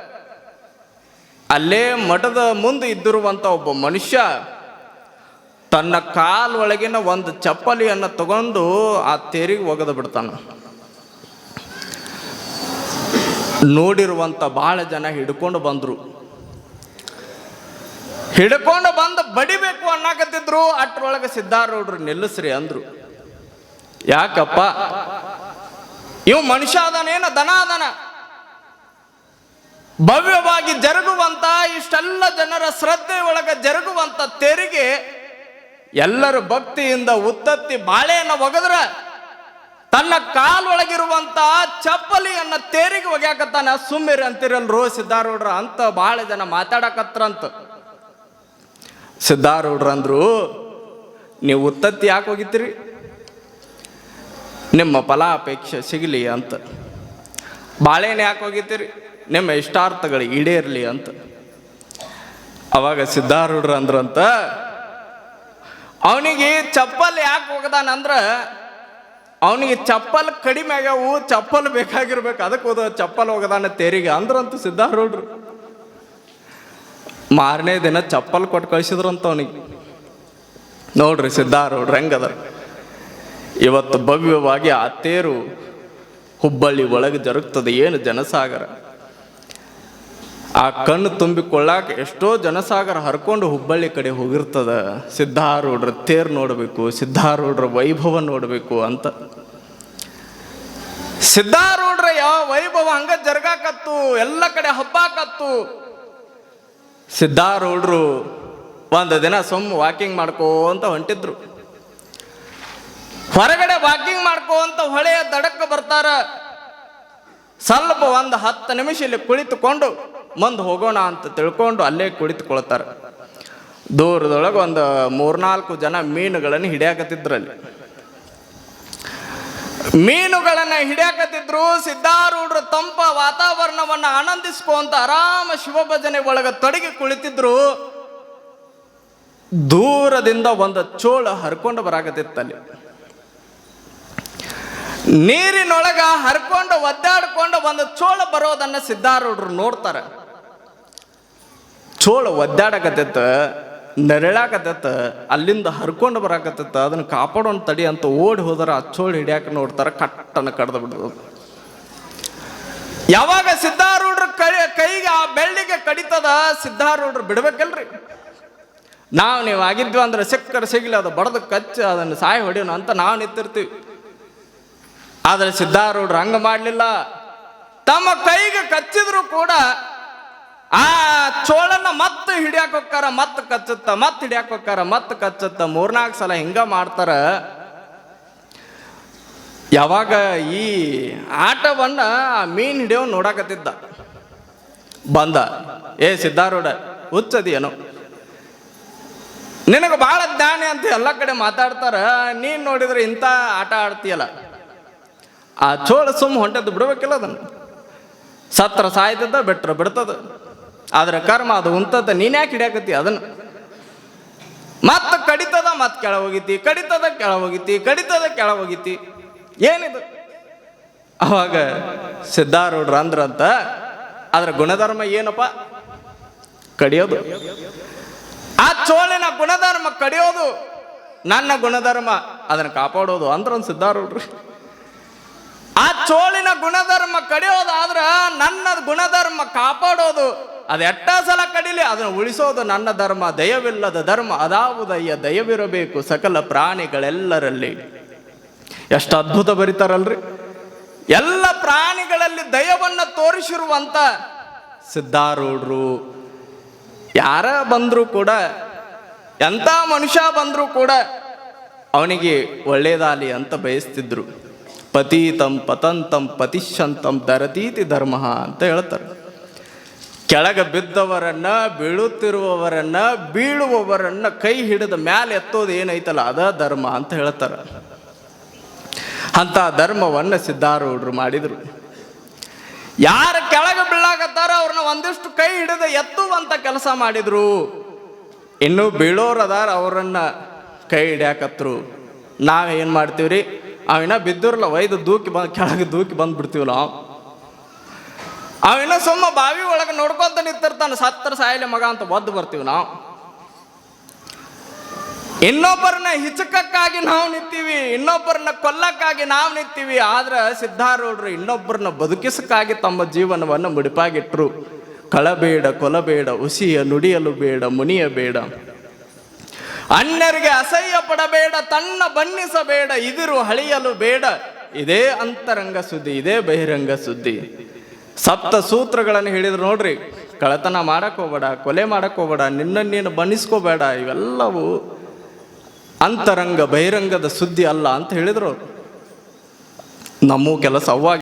ಅಲ್ಲೇ ಮಠದ ಮುಂದೆ ಇದ್ದಿರುವಂತ ಒಬ್ಬ ಮನುಷ್ಯ ತನ್ನ ಕಾಲೊಳಗಿನ ಒಂದು ಚಪ್ಪಲಿಯನ್ನು ತಗೊಂಡು ಆ ತೇರಿಗೆ ಒಗೆದು ಬಿಡ್ತಾನೆ. ನೋಡಿರುವಂಥ ಭಾಳ ಜನ ಹಿಡ್ಕೊಂಡು ಬಂದರು. ಹಿಡ್ಕೊಂಡು ಬಂದು ಬಡಿಬೇಕು ಅನ್ನಕತ್ತಿದ್ರು. ಅಟ್ರೊಳಗೆ ಸಿದ್ಧಾರೂಢರು ನಿಲ್ಲಿಸ್ರಿ ಅಂದ್ರು. ಯಾಕಪ್ಪ? ಇವು ಮನುಷ್ಯ ಅದನೇನ ದನ ಭವ್ಯವಾಗಿ ಜರುಗುವಂತ, ಇಷ್ಟೆಲ್ಲ ಜನರ ಶ್ರದ್ಧೆ ಒಳಗೆ ಜರುಗುವಂತ ತೆರಿಗೆ ಎಲ್ಲರೂ ಭಕ್ತಿಯಿಂದ ಉತ್ತತ್ತಿ ಬಾಳೆಯನ್ನು ಒಗದ್ರ ತನ್ನ ಕಾಲೊಳಗಿರುವಂತ ಚಪ್ಪಲಿಯನ್ನ ತೇರಿಗೆ ಒಗ್ಯಾಕತ್ತಾನ. ಸುಮ್ಮಿರಿ ಅಂತಿರಲ್ರು ಸಿದ್ಧಾರೂಢ್ರ ಅಂತ ಬಹಳ ಜನ ಮಾತಾಡಕತ್ರಂತ ಸಿದ್ಧಾರೂಢ್ರ ಅಂದ್ರು ನೀವು ಉತ್ತತ್ತಿ ಯಾಕೆ ಹೋಗಿತ್ತೀರಿ ನಿಮ್ಮ ಫಲಾಪೇಕ್ಷೆ ಸಿಗಲಿ ಅಂತ. ಬಾಳೆಹಣ್ಣು ಯಾಕೆ ಹೋಗಿದ್ದೀರಿ? ನಿಮ್ಮ ಇಷ್ಟಾರ್ಥಗಳು ಈಡೇರಲಿ ಅಂತ. ಅವಾಗ ಸಿದ್ಧಾರೂಢರು ಅಂದ್ರಂತ, ಅವನಿಗೆ ಚಪ್ಪಲ್ ಯಾಕೆ ಹೋಗದಾನಂದ್ರ ಅವನಿಗೆ ಚಪ್ಪಲ್ ಕಡಿಮೆ ಆಗ್ಯಾವು, ಚಪ್ಪಲ್ ಬೇಕಾಗಿರ್ಬೇಕು, ಅದಕ್ಕೆ ಹೋದ ಚಪ್ಪಲ್ ಹೋಗದಾನ ತೇರಿಗೆ ಅಂದ್ರಂತ ಸಿದ್ಧಾರೂಢರು. ಮಾರನೇ ದಿನ ಚಪ್ಪಲ್ ಕೊಟ್ಟು ಕಳಿಸಿದ್ರಂತ ಅವನಿಗೆ. ನೋಡ್ರಿ ಸಿದ್ಧಾರೂಢ್ರು ಹೆಂಗದ ಇವತ್ತು ಭವ್ಯವಾಗಿ ಆ ತೇರು ಹುಬ್ಬಳ್ಳಿ ಒಳಗೆ ಜರುಗ್ತದೆ. ಏನು ಜನಸಾಗರ? ಆ ಕಣ್ಣು ತುಂಬಿಕೊಳ್ಳಾಕ ಎಷ್ಟೋ ಜನಸಾಗರ ಹರ್ಕೊಂಡು ಹುಬ್ಬಳ್ಳಿ ಕಡೆ ಹೋಗಿರ್ತದ. ಸಿದ್ಧಾರೂಢ್ರ ತೇರು ನೋಡಬೇಕು, ಸಿದ್ಧಾರೂಢ್ರ ವೈಭವ ನೋಡಬೇಕು ಅಂತ. ಸಿದ್ಧಾರೂಢ್ರ ಯಾವ ವೈಭವ ಹಂಗ ಜರ್ಗಾಕತ್ತು, ಎಲ್ಲ ಕಡೆ ಹಬ್ಬಾಕತ್ತು. ಸಿದ್ಧಾರೂಢರು ಒಂದು ದಿನ ಸುಮ್ಮ ವಾಕಿಂಗ್ ಮಾಡ್ಕೋಂತ ಹೊಂಟಿದ್ರು. ಹೊರಗಡೆ ವಾಕಿಂಗ್ ಮಾಡ್ಕೋಂತ ಹೊಳೆಯ ದಡಕ್ಕೆ ಬರ್ತಾರ. ಸ್ವಲ್ಪ ಒಂದು ಹತ್ತು ನಿಮಿಷ ಇಲ್ಲಿ ಕುಳಿತುಕೊಂಡು ಮುಂದೆ ಹೋಗೋಣ ಅಂತ ತಿಳ್ಕೊಂಡು ಅಲ್ಲೇ ಕುಳಿತುಕೊಳ್ತಾರೆ. ದೂರದೊಳಗೆ ಒಂದು ಮೂರ್ನಾಲ್ಕು ಜನ ಮೀನುಗಳನ್ನು ಹಿಡಿಯಾಕತ್ತಿದ್ರಲ್ಲಿ. ಮೀನುಗಳನ್ನು ಹಿಡಿಯಾಕತ್ತಿದ್ರು, ಸಿದ್ಧಾರೂಢರು ತಂಪ ವಾತಾವರಣವನ್ನ ಆನಂದಿಸ್ಕೊಂತ ಆರಾಮ ಶಿವಭಜನೆ ಒಳಗೆ ತೊಡಗಿ ಕುಳಿತಿದ್ರು. ದೂರದಿಂದ ಒಂದು ಚೋಳ ಹರ್ಕೊಂಡು ಬರಾಕತ್ತಿತ್ತಲ್ಲಿ. ನೀರಿನೊಳಗ ಹರ್ಕೊಂಡು ಒದ್ದಾಡ್ಕೊಂಡು ಒಂದು ಚೋಳ ಬರೋದನ್ನ ಸಿದ್ಧಾರೂಢರು ನೋಡ್ತಾರೆ. ಚೋಳ ಒದ್ದಾಡಕತ್ತ ನೆರಳಾಕತ್ತ ಅಲ್ಲಿಂದ ಹರ್ಕೊಂಡು ಬರಾಕತ್ತ ಅದನ್ನ ಕಾಪಾಡೋಣ ತಡಿ ಅಂತ ಓಡಿ ಹೋದ್ರೆ ಆ ಚೋಳು ಹಿಡಿಯಾಕ ನೋಡ್ತಾರೆ, ಕಟ್ಟನ ಕಡ್ದು ಬಿಡೋದು ಯಾವಾಗ ಸಿದ್ಧಾರೂಢರು ಕೈ ಕೈಗೆ ಆ ಬೆಳ್ಳಿಗೆ ಕಡಿತದ, ಸಿದ್ಧಾರೂಢರು ಬಿಡ್ಬೇಕಲ್ರಿ. ನಾವು ನೀವು ಆಗಿದ್ವಿ ಅಂದ್ರೆ ಸಿಕ್ಕರ್ ಸಿಗಲಿ, ಅದು ಬಡದು ಕಚ್ಚ, ಅದನ್ನು ಸಾಯಿ ಹೊಡಿಯೋಣ ಅಂತ ನಾವು ನಿಂತಿರ್ತೀವಿ. ಆದರೆ ಸಿದ್ಧಾರೂಢರು ಹಂಗ ಮಾಡಲಿಲ್ಲ. ತಮ್ಮ ಕೈಗೆ ಕಚ್ಚಿದ್ರು ಕೂಡ ಆ ಚೋಳನ್ನ ಮತ್ತೆ ಹಿಡಿಯಾಕ ಮತ್ತೆ ಕಚ್ಚುತ್ತ, ಮತ್ತೆ ಹಿಡಿಯಾಕ ಹೋಗ್ತಾರ ಮತ್ತೆ ಕಚ್ಚುತ್ತ ಮೂರ್ನಾಲ್ಕು ಸಲ ಹಿಂಗ ಮಾಡ್ತಾರ. ಯಾವಾಗ ಈ ಆಟವನ್ನ ಆ ಮೀನ್ ಹಿಡಿಯೋ ನೋಡಾಕತ್ತಿದ್ದ. ಬಂದ, ಏ ಸಿದ್ಧಾರೂಢ ಹುಚ್ಚದೇನು ನಿನಗೆ ಭಾಳ ಜ್ಞಾನಿ ಅಂತ ಎಲ್ಲ ಕಡೆ ಮಾತಾಡ್ತಾರ. ನೀನ್ ನೋಡಿದ್ರೆ ಇಂಥ ಆಟ ಆಡ್ತೀಯಲ್ಲ. ಆ ಚೋಳ ಸುಮ್ಮ ಹೊಂಟದ್ದು ಬಿಡಬೇಕಿಲ್ಲ ಅದನ್ನು. ಸತ್ರ ಸಾಯ್ತದ ಬೆಟ್ರ ಬಿಡ್ತದ. ಆದ್ರೆ ಕರ್ಮ ಅದು ಉಂತದ ನೀನ್ ಯಾಕೆ ಹಿಡಿಯಾಕತ್ತಿ ಅದನ್ನು? ಮತ್ತೆ ಕಡಿತದ ಮತ್ತೆ ಕೆಳ ಹೋಗಿತಿ, ಕಡಿತದ ಕೆಳ ಹೋಗಿತಿ, ಕಡಿತದ ಕೆಳ ಹೋಗಿತಿ. ಏನಿದು? ಅವಾಗ ಸಿದ್ಧಾರೂಢ್ರ ಅಂದ್ರಂತ ಅದ್ರ ಗುಣಧರ್ಮ ಏನಪ್ಪ? ಕಡಿಯೋದು. ಆ ಚೋಳಿನ ಗುಣಧರ್ಮ ಕಡಿಯೋದು, ನನ್ನ ಗುಣಧರ್ಮ. ಅದನ್ನ ಕಾಪಾಡೋದು ಅಂದ್ರ ಒಂದು ಸಿದ್ಧಾರೂಢ್ರಿ ಚೋಳಿನ ಗುಣಧರ್ಮ ಕಡಿಯೋದಾದ್ರ ನನ್ನ ಗುಣಧರ್ಮ ಕಾಪಾಡೋದು. ಅದು ಎಟ್ಟ ಸಲ ಕಡಿಲಿ? ಅದನ್ನು ಉಳಿಸೋದು ನನ್ನ ಧರ್ಮ, ದಯವಿಲ್ಲದ ಧರ್ಮ, ಅದಾವುದಯ್ಯ ದಯವಿರಬೇಕು ಸಕಲ ಪ್ರಾಣಿಗಳೆಲ್ಲರಲ್ಲಿ. ಎಷ್ಟು ಅದ್ಭುತ ಬರೀತಾರಲ್ರಿ. ಎಲ್ಲ ಪ್ರಾಣಿಗಳಲ್ಲಿ ದಯವನ್ನ ತೋರಿಸಿರುವಂತ ಸಿದ್ಧಾರೂಢರು. ಯಾರ ಬಂದರೂ ಕೂಡ ಎಂಥ ಮನುಷ್ಯ ಬಂದರೂ ಕೂಡ, ಅವನಿಗೆ ಒಳ್ಳೇದಾಲಿ ಅಂತ ಬಯಸ್ತಿದ್ರು. ಪತೀತಂ ಪತಂತಂ ಪತಿಶಂತಂ ದರತೀತಿ ಧರ್ಮ ಅಂತ ಹೇಳ್ತಾರೆ. ಕೆಳಗ ಬಿದ್ದವರನ್ನ, ಬೀಳುತ್ತಿರುವವರನ್ನ, ಬೀಳುವವರನ್ನ ಕೈ ಹಿಡಿದ ಮ್ಯಾಲೆ ಎತ್ತೋದು ಏನೈತಲ್ಲ, ಅದ ಧರ್ಮ ಅಂತ ಹೇಳ್ತಾರೆ. ಅಂತ ಧರ್ಮವನ್ನ ಸಿದ್ಧಾರೂಢರು ಮಾಡಿದರು. ಯಾರ ಕೆಳಗ ಬೀಳಾಕತ್ತಾರ, ಅವ್ರನ್ನ ಒಂದಿಷ್ಟು ಕೈ ಹಿಡಿದು ಎತ್ತುವಂತ ಕೆಲಸ ಮಾಡಿದ್ರು. ಇನ್ನು ಬೀಳೋರದಾರ ಅವರನ್ನ ಕೈ ಹಿಡ್ಯಾಕತ್ರು. ನಾವೇನು ಮಾಡ್ತೀವ್ರಿ? ಅವಿನ ಬಿದ್ದಿರಲ್ಲ ಒಯ್ದು ದೂಕಿ ಬಂದು, ಕೆಳಗೆ ದೂಕಿ ಬಂದು ಬಿಡ್ತೀವಲ್ಲ ಅವಿನ ಸುಮ್ಮ ಬಾವಿ ಒಳಗೆ ನೋಡ್ಕೊಂತ ನಿಂತಿರ್ತಾನೆ, ಸತ್ತರ ಸಾಯಿಲೆ ಮಗ ಅಂತ ಒದ್ದು ಬರ್ತೀವಿ ನಾವು. ಇನ್ನೊಬ್ಬರನ್ನ ಹಿಚಕಕ್ಕಾಗಿ ನಾವು ನಿಂತೀವಿ, ಇನ್ನೊಬ್ಬರನ್ನ ಕೊಲ್ಲಕ್ಕಾಗಿ ನಾವು ನಿಂತೀವಿ. ಆದ್ರೆ ಸಿದ್ಧಾರೂಢರು ಇನ್ನೊಬ್ಬರನ್ನ ಬದುಕಿಸಕ್ಕಾಗಿ ತಮ್ಮ ಜೀವನವನ್ನು ಮುಡಿಪಾಗಿಟ್ರು. ಕಳಬೇಡ, ಕೊಲಬೇಡ, ಉಸಿಯ ನುಡಿಯಲು ಬೇಡ ಮುನಿಯಬೇಡ ಅನ್ಯರಿಗೆ ಅಸಹ್ಯ ಪಡಬೇಡ ತನ್ನ ಬಣ್ಣಿಸಬೇಡ, ಇದಿರು ಹಳಿಯಲು ಬೇಡ ಇದೇ ಅಂತರಂಗ ಸುದ್ದಿ, ಇದೇ ಬಹಿರಂಗ ಸುದ್ದಿ ಸಪ್ತ ಸೂತ್ರಗಳನ್ನು ಹೇಳಿದ್ರು ನೋಡ್ರಿ ಕಳತನ ಮಾಡಕ್ ಕೊಲೆ ಮಾಡಕ್ ಹೋಗ್ಬೇಡ ನೀನು ಬಣ್ಣಿಸ್ಕೋಬೇಡ, ಇವೆಲ್ಲವೂ ಅಂತರಂಗ ಬಹಿರಂಗದ ಸುದ್ದಿ ಅಲ್ಲ ಅಂತ ಹೇಳಿದ್ರು. ನಮ್ಮ ಕೆಲಸ ಅವಾಗ